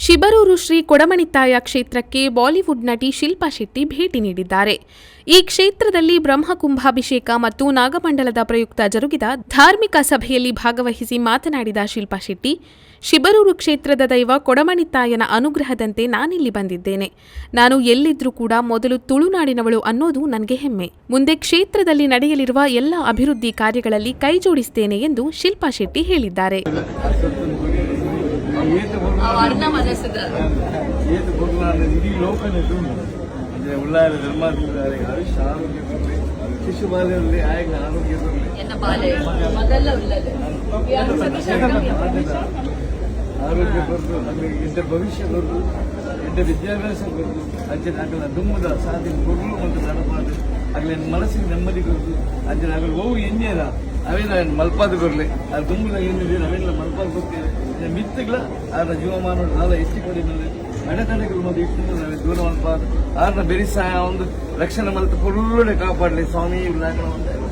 ಶಿಬರೂರು ಶ್ರೀ ಕೊಡಮಣಿತಾಯ ಕ್ಷೇತ್ರಕ್ಕೆ ಬಾಲಿವುಡ್ ನಟಿ ಶಿಲ್ಪಾ ಶೆಟ್ಟಿ ಭೇಟಿ ನೀಡಿದ್ದಾರೆ. ಈ ಕ್ಷೇತ್ರದಲ್ಲಿ ಬ್ರಹ್ಮಕುಂಭಾಭಿಷೇಕ ಮತ್ತು ನಾಗಮಂಡಲದ ಪ್ರಯುಕ್ತ ಜರುಗಿದ ಧಾರ್ಮಿಕ ಸಭೆಯಲ್ಲಿ ಭಾಗವಹಿಸಿ ಮಾತನಾಡಿದ ಶಿಲ್ಪಾ ಶೆಟ್ಟಿ, ಶಿಬರೂರು ಕ್ಷೇತ್ರದ ದೈವ ಕೊಡಮಣಿತಾಯನ ಅನುಗ್ರಹದಂತೆ ನಾನಿಲ್ಲಿ ಬಂದಿದ್ದೇನೆ. ನಾನು ಎಲ್ಲಿದ್ರೂ ಕೂಡ ಮೊದಲು ತುಳುನಾಡಿನವಳು ಅನ್ನೋದು ನನಗೆ ಹೆಮ್ಮೆ. ಮುಂದೆ ಕ್ಷೇತ್ರದಲ್ಲಿ ನಡೆಯಲಿರುವ ಎಲ್ಲ ಅಭಿವೃದ್ಧಿ ಕಾರ್ಯಗಳಲ್ಲಿ ಕೈಜೋಡಿಸ್ತೇನೆ ಎಂದು ಶಿಲ್ಪಾ ಶೆಟ್ಟಿ ಹೇಳಿದ್ದಾರೆ. ವರ್ಣ ಮನಸ್ಸದ ಏತು ಕೊಡುಲಾದ ಇಡೀ ಲೋಕನ ತುಂಡು ಅಂದ್ರೆ ಉಳ್ಳಾರ ಧರ್ಮಾಧಿಕಾರಿ ಹರೀಶ್ ಆರೋಗ್ಯ ಬರಲಿ ಶಿಶು ಬಾಲ್ಯದಲ್ಲಿ ಆಯ್ಕೆ ಆರೋಗ್ಯ ಆರೋಗ್ಯ ಬರ್ದು ನಮಗೆ ಎಂತ ಭವಿಷ್ಯ ಬರ್ದು ಎಂತ ವಿದ್ಯಾಭ್ಯಾಸ ಬರ್ದು ಅಂಚೆ ಆಗಲ ದುಮ್ಮದ ಸಾಧನೆ ಕೊಡಲು ಮತ್ತು ನಡಪಾಡು ಆಗಲೇ ಮನಸ್ಸಿಗೆ ನೆಮ್ಮದಿ ಕೊಡ್ದು ಅಂಚೆ ಆಗಲು ಹೋಗು ಎಣ್ಣೆರ ಅವೆಲ್ಲ ಮಲ್ಪಾದ ಬರಲಿ. ಆ ದುಮ್ಮದ ಏನಿದೆ ನಾವೆಲ್ಲ ಮಲ್ಪಾದ ಕೊಡ್ತೇವೆ ಮಿತ್ತಗಳ ಅದರ ಜೀವಮಾನ ನಾಲ ಹೆಚ್ಚು ಕಡಿಮೆ ಅಡೆತಡೆಗಳು ಮತ್ತು ಇಟ್ಟು ನಾವು ದೂರ ಮಲ್ಪಾದ ಆರ್ನ ಬೆರಿಸಾಯ ಒಂದು ರಕ್ಷಣೆ ಮಲ್ತ ಫುಲ್ಲುಡೆ ಕಾಪಾಡಲಿ ಸ್ವಾಮಿ ವಿನಾಯಕನ ಒಂದು